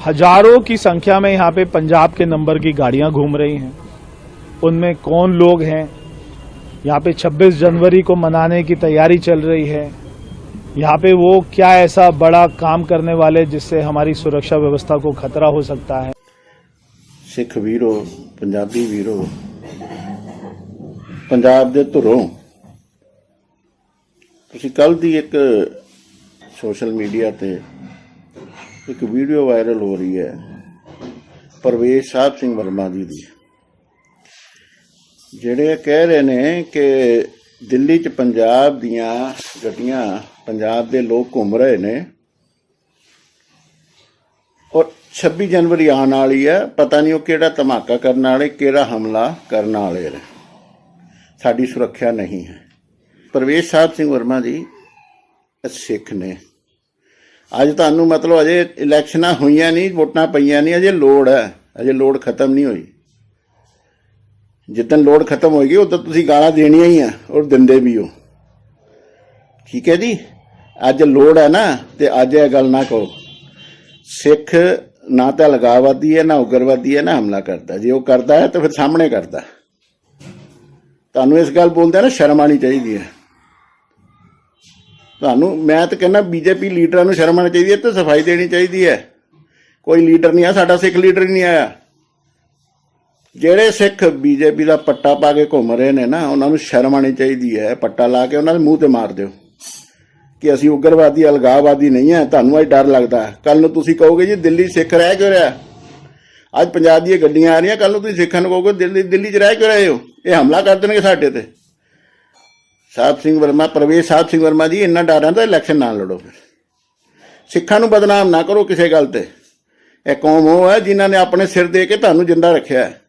हजारों की संख्या में यहाँ पे पंजाब के नंबर की गाड़ियां घूम रही हैं उनमें कौन लोग हैं यहाँ पे 26 जनवरी को मनाने की तैयारी चल रही है यहाँ पे वो क्या ऐसा बड़ा काम करने वाले जिससे हमारी सुरक्षा व्यवस्था को खतरा हो सकता है ਸਿੱਖ ਵੀਰੋ ਪੰਜਾਬੀ ਵੀਰੋ ਪੰਜਾਬ ਦੇ ਧੁਰੋਂ ਤੁਸੀਂ ਕੱਲ ਦੀ ਇੱਕ ਸੋਸ਼ਲ ਮੀਡੀਆ ਤੇ ਇੱਕ ਵੀਡੀਓ ਵਾਇਰਲ ਹੋ ਰਹੀ ਹੈ ਪਰਵੇਸ਼ ਸਾਹਿਬ ਸਿੰਘ ਵਰਮਾ ਜੀ ਦੀ। ਜਿਹੜੇ ਕਹਿ ਰਹੇ ਨੇ ਕਿ ਦਿੱਲੀ 'ਚ ਪੰਜਾਬ ਦੀਆਂ ਗੱਡੀਆਂ ਪੰਜਾਬ ਦੇ ਲੋਕ ਘੁੰਮ ਰਹੇ ਨੇ, ਔਰ 26 ਜਨਵਰੀ ਆਉਣ ਵਾਲੀ ਹੈ, ਪਤਾ ਨਹੀਂ ਉਹ ਕਿਹੜਾ ਧਮਾਕਾ ਕਰਨ ਵਾਲੇ, ਕਿਹੜਾ ਹਮਲਾ ਕਰਨ ਵਾਲੇ ਨੇ। ਸਾਡੀ ਸੁਰੱਖਿਆ ਨਹੀਂ ਹੈ। ਪ੍ਰਵੇਸ਼ ਸਾਹਿਬ ਸਿੰਘ ਵਰਮਾ ਜੀ ਸਿੱਖ ਨੇ। ਅੱਜ ਤੁਹਾਨੂੰ ਮਤਲਬ ਅਜੇ ਇਲੈਕਸ਼ਨਾਂ ਹੋਈਆਂ ਨਹੀਂ, ਵੋਟਾਂ ਪਈਆਂ ਨਹੀਂ, ਅਜੇ ਲੋੜ ਹੈ। ਅਜੇ ਲੋੜ ਖਤਮ ਨਹੀਂ ਹੋਈ। ਜਿੱਦਣ ਲੋੜ ਖਤਮ ਹੋਏਗੀ, ਉਦੋਂ ਤੁਸੀਂ ਗਾਲਾਂ ਦੇਣੀਆਂ ਹੀ ਆ, ਔਰ ਦਿੰਦੇ ਵੀ ਹੋ। ਠੀਕ ਹੈ ਜੀ? ਅੱਜ ਲੋੜ ਹੈ ਨਾ, ਤੇ ਅੱਜ ਇਹ ਗੱਲ ਨਾ ਕਹੋ। ਸਿੱਖ ਨਾ ਤਾਂ ਲਗਾਵਾਦੀ ਹੈ, ਨਾ ਉਗਰਵਾਦੀ ਹੈ, ਨਾ ਹਮਲਾ ਕਰਦਾ। ਜੇ ਉਹ ਕਰਦਾ ਹੈ, ਤਾਂ ਫਿਰ ਸਾਹਮਣੇ ਕਰਦਾ। ਤੁਹਾਨੂੰ ਇਸ ਗੱਲ ਬੋਲਦੇ ਨਾ ਸ਼ਰਮ ਆਣੀ ਚਾਹੀਦੀ ਹੈ। ਤੁਹਾਨੂੰ ਮੈਂ ਤਾਂ ਕਹਿੰਦਾ ਬੀਜੇਪੀ ਲੀਡਰਾਂ ਨੂੰ ਸ਼ਰਮ ਆਣੀ ਚਾਹੀਦੀ ਹੈ ਤੇ ਸਫ਼ਾਈ ਦੇਣੀ ਚਾਹੀਦੀ ਹੈ। ਕੋਈ ਲੀਡਰ ਨਹੀਂ ਆ, ਸਾਡਾ ਸਿੱਖ ਲੀਡਰ ਹੀ ਨਹੀਂ ਆਇਆ। ਜਿਹੜੇ ਸਿੱਖ ਬੀਜੇਪੀ ਦਾ ਪੱਟਾ ਪਾ ਕੇ ਘੁੰਮ ਰਹੇ ਨੇ ਨਾ, ਉਹਨਾਂ ਨੂੰ ਸ਼ਰਮ ਆਣੀ ਚਾਹੀਦੀ ਹੈ। ਪੱਟਾ ਲਾ ਕੇ ਉਹਨਾਂ ਦੇ ਮੂੰਹ ਤੇ ਮਾਰ ਦਿਓ ਕਿ ਅਸੀਂ ਉਗਰਵਾਦੀ, ਅਲਗਾਵਾਦੀ ਨਹੀਂ ਹੈ ਤੁਹਾਨੂੰ ਅੱਜ ਡਰ ਲੱਗਦਾ ਕੱਲ ਨੂੰ ਤੁਸੀਂ ਕਹੋਗੇ ਜੀ, ਦਿੱਲੀ ਸਿੱਖ ਰਹਿ ਕਿਉਂ ਰਿਹਾ? ਅੱਜ ਪੰਜਾਬ ਦੀਆਂ ਗੱਡੀਆਂ ਆ ਰਹੀਆਂ ਕੱਲ ਨੂੰ ਤੁਸੀਂ ਸਿੱਖਾਂ ਨੂੰ ਕਹੋਗੇ, ਦਿੱਲੀ ਦਿੱਲੀ 'ਚ ਰਹਿ ਕਿਉਂ ਰਹੇ ਹੋ? ਇਹ ਹਮਲਾ ਕਰ ਦੇਣਗੇ ਸਾਡੇ ਤੇ। ਸਾਹਿਬ ਸਿੰਘ ਵਰਮਾ, ਪ੍ਰਵੇਸ਼ ਸਾਹਿਬ ਸਿੰਘ ਵਰਮਾ ਜੀ, ਇੰਨਾ ਡਰ ਹੈ ਤਾਂ ਇਲੈਕਸ਼ਨ ਨਾ ਲੜੋ ਫਿਰ। ਸਿੱਖਾਂ ਨੂੰ ਬਦਨਾਮ ਨਾ ਕਰੋ ਕਿਸੇ ਗੱਲ ਤੇ। ਇਹ ਕੌਮ ਉਹ ਹੈ ਜਿਨ੍ਹਾਂ ਨੇ ਆਪਣੇ ਸਿਰ ਦੇ ਕੇ ਤੁਹਾਨੂੰ ਜਿੰਦਾ ਰੱਖਿਆ ਹੈ।